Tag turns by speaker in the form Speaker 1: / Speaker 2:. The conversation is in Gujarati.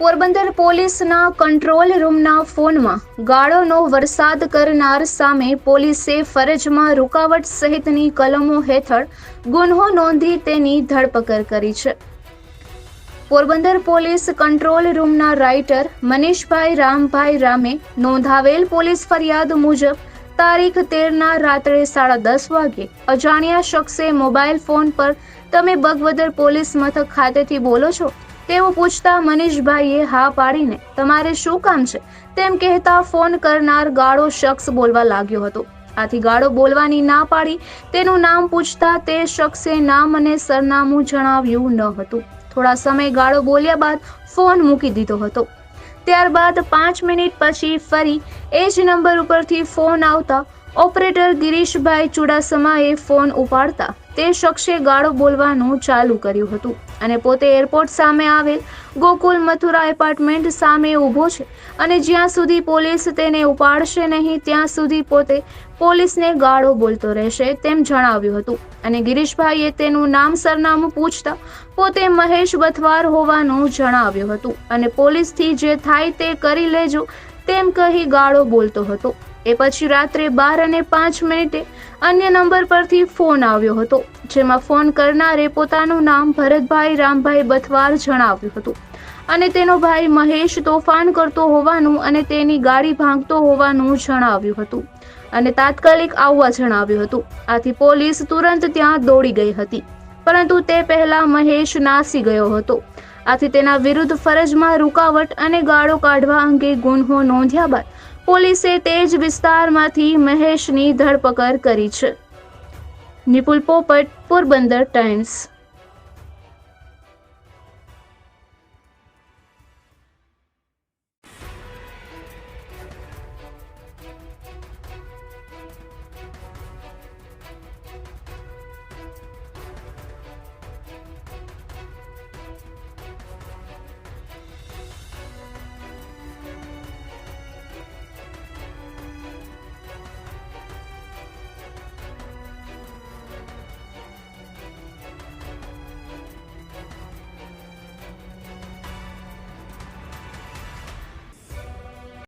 Speaker 1: પોરબંદર પોલીસના કંટ્રોલ રૂમના ફોનમાં ગાળોનો વરસાદ કરનાર સામે પોલીસે ફરજમાં રૂકાવટ સહિતની કલમો હેઠળ ગુન્હો નોંધી તેની ધરપકડ કરી છે. પોરબંદર પોલીસ કંટ્રોલ રૂમના રાઇટર મનીષભાઈ રામભાઈ રામે નોંધાવેલ પોલીસ ફરિયાદ મુજબ તારીખ તેરના રાત્રે સાડા દસ વાગે અજાણ્યા શખ્સે મોબાઈલ ફોન પર તમે બગવદર પોલીસ મથક ખાતેથી બોલો છો? તેવું પૂછતા, મનીષભાઈએ હા પાડીને તમારે શું કામ છે? તેમ કહેતા ફોન કરનાર ગાળો શખ્સ બોલવા લાગ્યો હતો. આથી ગાળો બોલવાની ના પાડી તેનું નામ પૂછતા તે શખ્સે નામ અને સરનામું જણાવ્યું ન હતું. થોડા સમય ગાળો બોલ્યા બાદ ફોન મૂકી દીધો હતો. ત્યારબાદ પાંચ મિનિટ પછી ફરી એ જ નંબર ઉપરથી ફોન આવતા ઓપરેટર ગિરીશભાઈ ચુડાસમાએ ફોન ઉપાડતા તે શખ્સે ગાળો બોલવાનું ચાલુ કર્યું હતું અને પોતે એરપોર્ટ સામે આવેલ ગોકુલ મથુરા એપાર્ટમેન્ટ સામે ઊભો છે અને જ્યાં સુધી પોલીસ તેને ઉપાડશે નહીં, ત્યાં સુધી પોતે પોલીસને ગાળો બોલતો રહેશે તેમ જણાવ્યું હતું અને ગિરીશભાઈએ તેનું નામ સરનામું પૂછતા પોતે મહેશ બથવાર હોવાનું જણાવ્યું હતું અને પોલીસથી જે થાય તે કરી લેજો તેમ કહી ગાળો બોલતો હતો. એ પછી રાત્રે બાર અને પાંચ મિનિટે અન્ય નંબર પરથી ફોન આવ્યો હતો, જેમાં ફોન કરનારે પોતાનું નામ ભરતભાઈ રામભાઈ બથવાર જણાવ્યું હતું. અને તેનો ભાઈ મહેશ તોફાન કરતો હોવાનું અને તેની ગાડી ભાંગતો હોવાનું જણાવ્યું હતું. અને તાત્કાલિક આવવા જણાવ્યું હતું. આથી પોલીસ તુરંત ત્યાં દોડી ગઈ હતી. પરંતુ તે પહેલા મહેશ નાસી ગયો હતો. આથી તેના વિરુદ્ધ ફરજમાં રૂકાવટ અને ગાળો કાઢવા અંગે ગુન્હો નોંધ્યા બાદ પોલીસે તે જ વિસ્તારમાંથી મહેશની ધરપકડ કરી છે. નિપુલ પોપટ પોરબંદર ટાઈમ્સ.